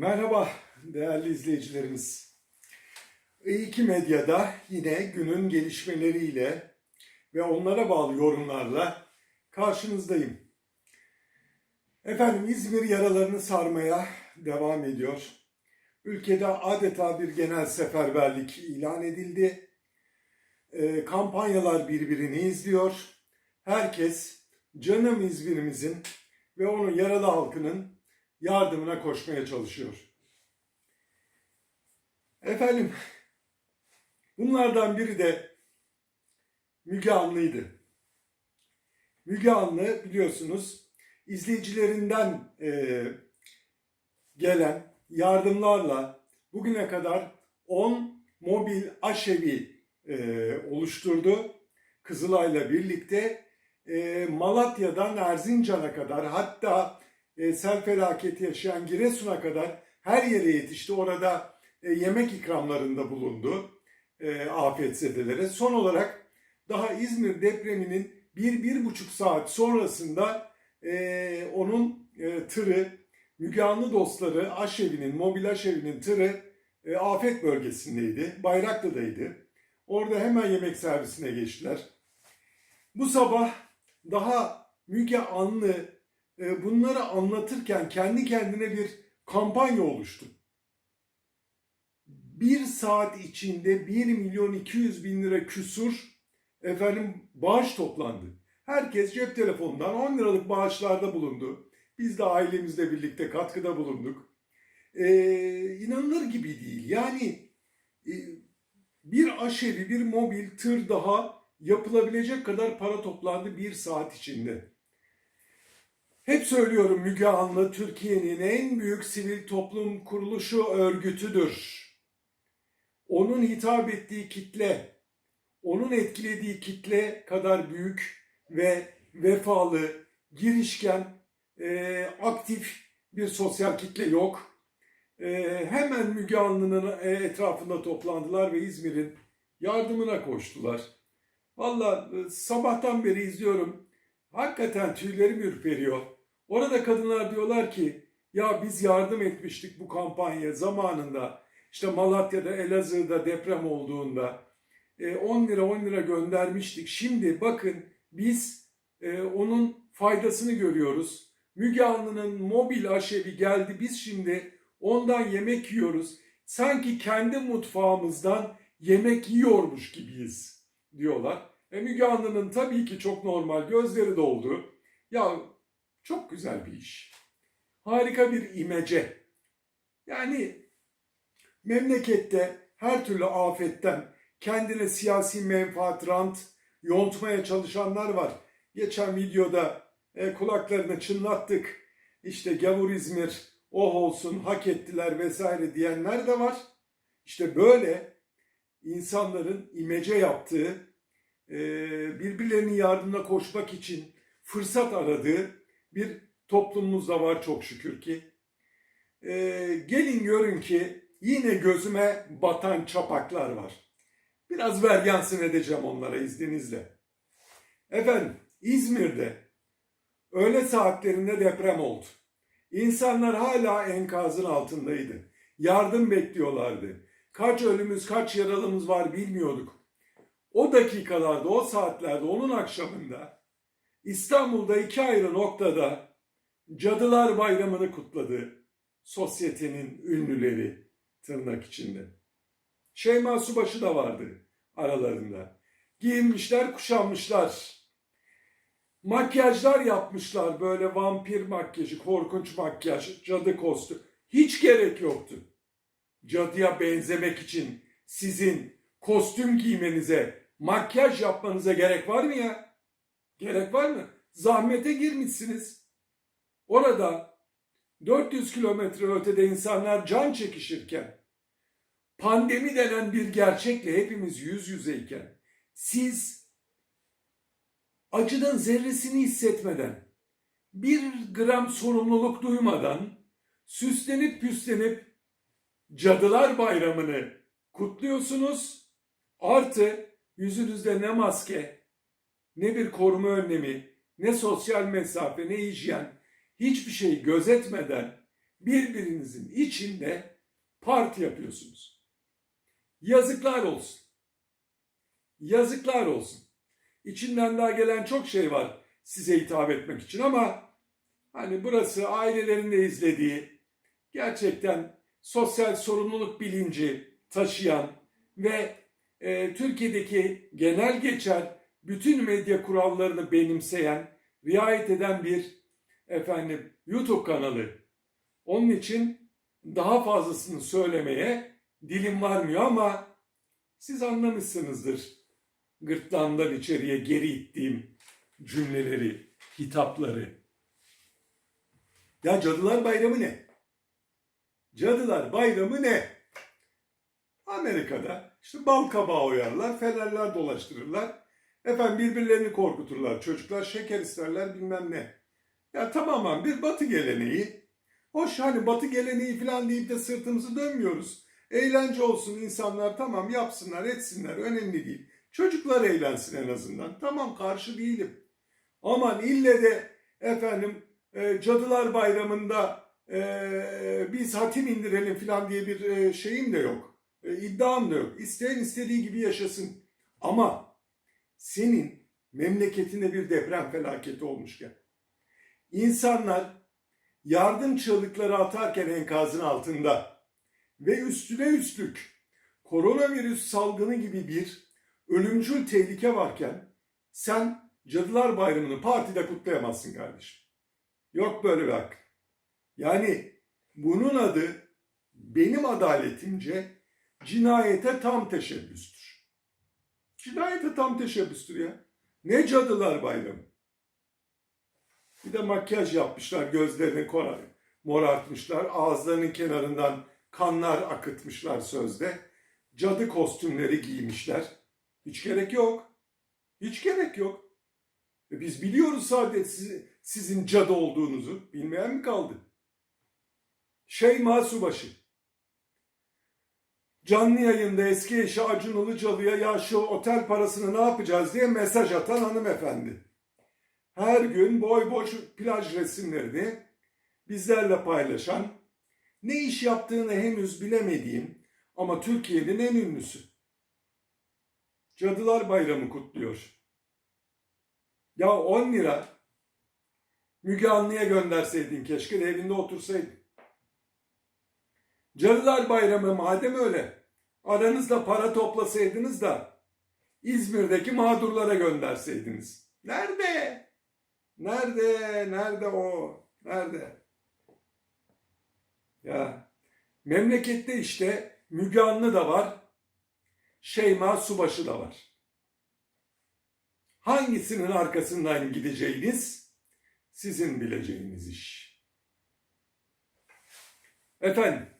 Merhaba değerli izleyicilerimiz. İyi Medya'da yine günün gelişmeleriyle ve onlara bağlı yorumlarla karşınızdayım. Efendim İzmir yaralarını sarmaya devam ediyor. Ülkede adeta bir genel seferberlik ilan edildi. Ee, kampanyalar birbirini izliyor. Herkes canım İzmir'imizin ve onun yaralı halkının yardımına koşmaya çalışıyor. Efendim, bunlardan biri de Müge Anlı'ydı. Müge Anlı biliyorsunuz izleyicilerinden e, gelen yardımlarla bugüne kadar 10 mobil aşevi e, oluşturdu. Kızılay'la birlikte e, Malatya'dan Erzincan'a kadar hatta e, sel felaketi yaşayan Giresun'a kadar her yere yetişti. Orada e, yemek ikramlarında bulundu e, afetzedelere. Son olarak daha İzmir depreminin bir, bir buçuk saat sonrasında e, onun e, tırı, Müge Anlı dostları Aşevi'nin, mobil Aşevi'nin tırı e, afet bölgesindeydi. Bayraklı'daydı. Orada hemen yemek servisine geçtiler. Bu sabah daha Müge Anlı bunları anlatırken kendi kendine bir kampanya oluştu. Bir saat içinde 1 milyon 200 bin lira küsur efendim bağış toplandı. Herkes cep telefonundan 10 liralık bağışlarda bulundu. Biz de ailemizle birlikte katkıda bulunduk. Ee, inanılır gibi değil. Yani e, bir aşevi, bir mobil tır daha yapılabilecek kadar para toplandı bir saat içinde. Hep söylüyorum Müge Anlı Türkiye'nin en büyük sivil toplum kuruluşu örgütüdür. Onun hitap ettiği kitle, onun etkilediği kitle kadar büyük ve vefalı, girişken, e, aktif bir sosyal kitle yok. E, hemen Müge Anlı'nın e, etrafında toplandılar ve İzmir'in yardımına koştular. Valla e, sabahtan beri izliyorum. Hakikaten tüylerim ürperiyor. Orada kadınlar diyorlar ki ya biz yardım etmiştik bu kampanya zamanında. İşte Malatya'da, Elazığ'da deprem olduğunda 10 lira 10 lira göndermiştik. Şimdi bakın biz e, onun faydasını görüyoruz. Müge Anlı'nın mobil aşevi geldi. Biz şimdi ondan yemek yiyoruz. Sanki kendi mutfağımızdan yemek yiyormuş gibiyiz diyorlar. E Müge Anlı'nın tabii ki çok normal gözleri doldu. Ya çok güzel bir iş. Harika bir imece. Yani memlekette her türlü afetten kendine siyasi menfaat, rant yontmaya çalışanlar var. Geçen videoda e, kulaklarını çınlattık. İşte gavur İzmir, oh olsun, hak ettiler vesaire diyenler de var. İşte böyle insanların imece yaptığı, birbirlerinin yardımına koşmak için fırsat aradığı bir toplumumuz da var çok şükür ki. E, gelin görün ki yine gözüme batan çapaklar var. Biraz veryansın edeceğim onlara izninizle. Efendim İzmir'de öğle saatlerinde deprem oldu. İnsanlar hala enkazın altındaydı. Yardım bekliyorlardı. Kaç ölümüz, kaç yaralımız var bilmiyorduk. O dakikalarda, o saatlerde, onun akşamında İstanbul'da iki ayrı noktada Cadılar Bayramı'nı kutladı sosyetenin ünlüleri tırnak içinde. Şeyma Subaşı da vardı aralarında. Giyinmişler, kuşanmışlar. Makyajlar yapmışlar böyle vampir makyajı, korkunç makyaj, cadı kostü. Hiç gerek yoktu. Cadıya benzemek için sizin kostüm giymenize, makyaj yapmanıza gerek var mı ya? Gerek var mı? Zahmete girmişsiniz. Orada 400 kilometre ötede insanlar can çekişirken, pandemi denen bir gerçekle hepimiz yüz yüzeyken, siz acıdan zerresini hissetmeden, bir gram sorumluluk duymadan, süslenip püslenip Cadılar Bayramı'nı kutluyorsunuz. Artı yüzünüzde ne maske, ne bir koruma önlemi, ne sosyal mesafe, ne hijyen, hiçbir şeyi gözetmeden birbirinizin içinde parti yapıyorsunuz. Yazıklar olsun. Yazıklar olsun. İçinden daha gelen çok şey var size hitap etmek için ama hani burası ailelerin de izlediği gerçekten sosyal sorumluluk bilinci taşıyan ve e, Türkiye'deki genel geçer bütün medya kurallarını benimseyen, riayet eden bir efendim YouTube kanalı. Onun için daha fazlasını söylemeye dilim varmıyor ama siz anlamışsınızdır gırtlağımdan içeriye geri ittiğim cümleleri, hitapları. Ya Cadılar Bayramı ne? Cadılar Bayramı ne? Amerika'da işte bal kabağı oyarlar, fenerler dolaştırırlar. Efendim birbirlerini korkuturlar. Çocuklar şeker isterler bilmem ne. Ya tamamen bir batı geleneği. Hoş hani batı geleneği falan deyip de sırtımızı dönmüyoruz. Eğlence olsun insanlar tamam yapsınlar etsinler önemli değil. Çocuklar eğlensin en azından. Tamam karşı değilim. Aman ille de efendim e, Cadılar Bayramı'nda e, biz hatim indirelim falan diye bir e, şeyim de yok. E, iddiam da yok. İsteyen istediği gibi yaşasın. Ama senin memleketinde bir deprem felaketi olmuşken insanlar yardım çığlıkları atarken enkazın altında ve üstüne üstlük koronavirüs salgını gibi bir ölümcül tehlike varken sen Cadılar Bayramı'nı partide kutlayamazsın kardeşim. Yok böyle bir hak. Yani bunun adı benim adaletimce cinayete tam teşebbüstür. Cinayete tam teşebbüstür ya. Ne Cadılar Bayramı? Bir de makyaj yapmışlar, gözlerini korar, morartmışlar, ağızlarının kenarından kanlar akıtmışlar sözde. Cadı kostümleri giymişler. Hiç gerek yok. Hiç gerek yok. E biz biliyoruz sadece sizi- sizin cadı olduğunuzu. Bilmeyen mi kaldı? Şeyma Subaşı. Canlı yayında eski eşi Acun Ilıcalı'ya ya şu otel parasını ne yapacağız diye mesaj atan hanımefendi. Her gün boy boş plaj resimlerini bizlerle paylaşan, ne iş yaptığını henüz bilemediğim ama Türkiye'nin en ünlüsü. Cadılar Bayramı kutluyor. Ya 10 lira Müge Anlı'ya gönderseydin keşke de evinde otursaydın. Cadılar Bayramı madem öyle aranızda para toplasaydınız da İzmir'deki mağdurlara gönderseydiniz. Nerede? Nerede? Nerede o? Nerede? Ya memlekette işte Müge Anlı da var. Şeyma Subaşı da var. Hangisinin arkasından gideceğiniz sizin bileceğiniz iş. Efendim,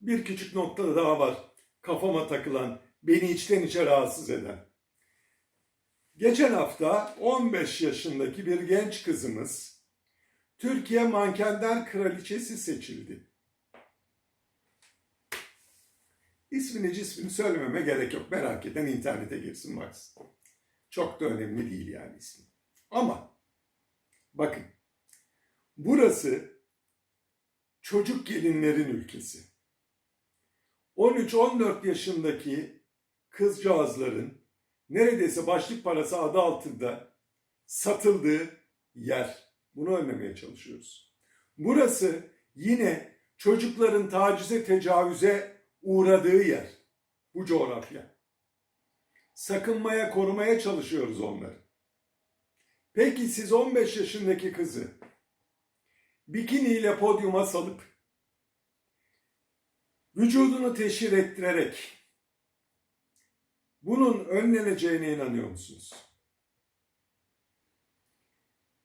bir küçük nokta daha var. Kafama takılan, beni içten içe rahatsız eden. Geçen hafta 15 yaşındaki bir genç kızımız Türkiye Mankenler Kraliçesi seçildi. İsmini cismini söylememe gerek yok. Merak eden internete girsin baksın. Çok da önemli değil yani ismi. Ama bakın burası çocuk gelinlerin ülkesi. 13-14 yaşındaki kızcağızların neredeyse başlık parası adı altında satıldığı yer. Bunu önlemeye çalışıyoruz. Burası yine çocukların tacize tecavüze uğradığı yer. Bu coğrafya. Sakınmaya, korumaya çalışıyoruz onları. Peki siz 15 yaşındaki kızı bikiniyle podyuma salıp vücudunu teşhir ettirerek bunun önleneceğine inanıyor musunuz?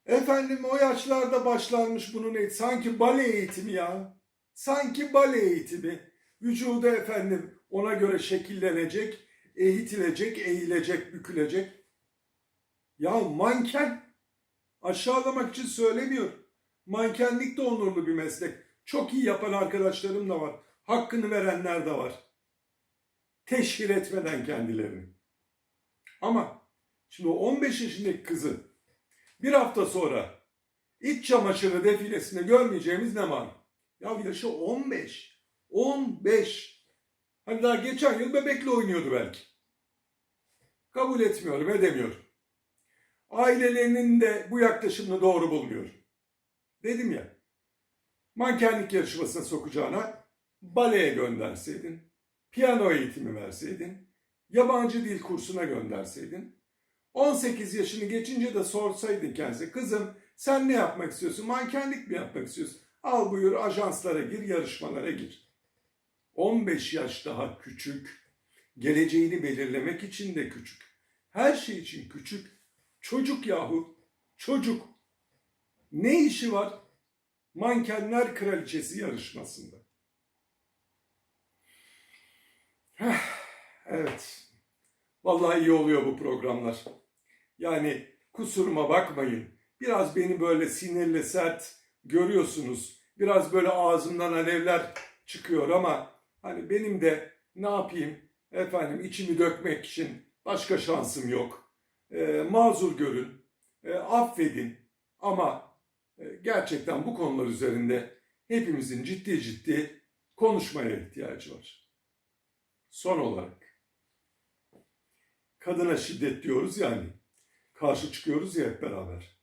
Efendim o yaşlarda başlanmış bunun eğitimi. Sanki bale eğitimi ya. Sanki bale eğitimi. Vücudu efendim ona göre şekillenecek, eğitilecek, eğilecek, bükülecek. Ya manken aşağılamak için söylemiyorum. Mankenlik de onurlu bir meslek. Çok iyi yapan arkadaşlarım da var. Hakkını verenler de var. Teşhir etmeden kendilerini. Ama şimdi o 15 yaşındaki kızı bir hafta sonra iç çamaşırı defilesinde görmeyeceğimiz ne var? Ya yaşı 15. 15. Hani daha geçen yıl bebekle oynuyordu belki. Kabul etmiyorum, edemiyorum. Ailelerinin de bu yaklaşımını doğru bulmuyorum. Dedim ya, mankenlik yarışmasına sokacağına baleye gönderseydin, piyano eğitimi verseydin, yabancı dil kursuna gönderseydin, 18 yaşını geçince de sorsaydın kendisi, kızım sen ne yapmak istiyorsun, mankenlik mi yapmak istiyorsun? Al buyur ajanslara gir, yarışmalara gir. 15 yaş daha küçük, geleceğini belirlemek için de küçük. Her şey için küçük. Çocuk yahu, çocuk. Ne işi var? Mankenler Kraliçesi yarışmasında. Evet. Vallahi iyi oluyor bu programlar. Yani kusuruma bakmayın. Biraz beni böyle sinirli sert görüyorsunuz. Biraz böyle ağzımdan alevler çıkıyor ama hani benim de ne yapayım efendim içimi dökmek için başka şansım yok. Ee, mazur görün, e, affedin ama e, gerçekten bu konular üzerinde hepimizin ciddi ciddi konuşmaya ihtiyacı var. Son olarak kadına şiddet diyoruz yani. Karşı çıkıyoruz ya hep beraber.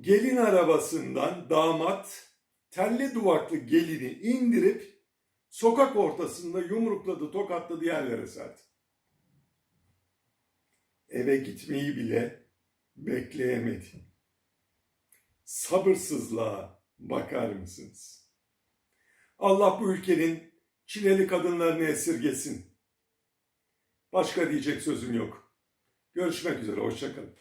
Gelin arabasından damat telli duvaklı gelini indirip sokak ortasında yumrukladı, tokatladı yerlere serdi. Eve gitmeyi bile bekleyemedi. Sabırsızlığa bakar mısınız? Allah bu ülkenin çileli kadınlarını esirgesin. Başka diyecek sözüm yok. Görüşmek üzere, hoşçakalın.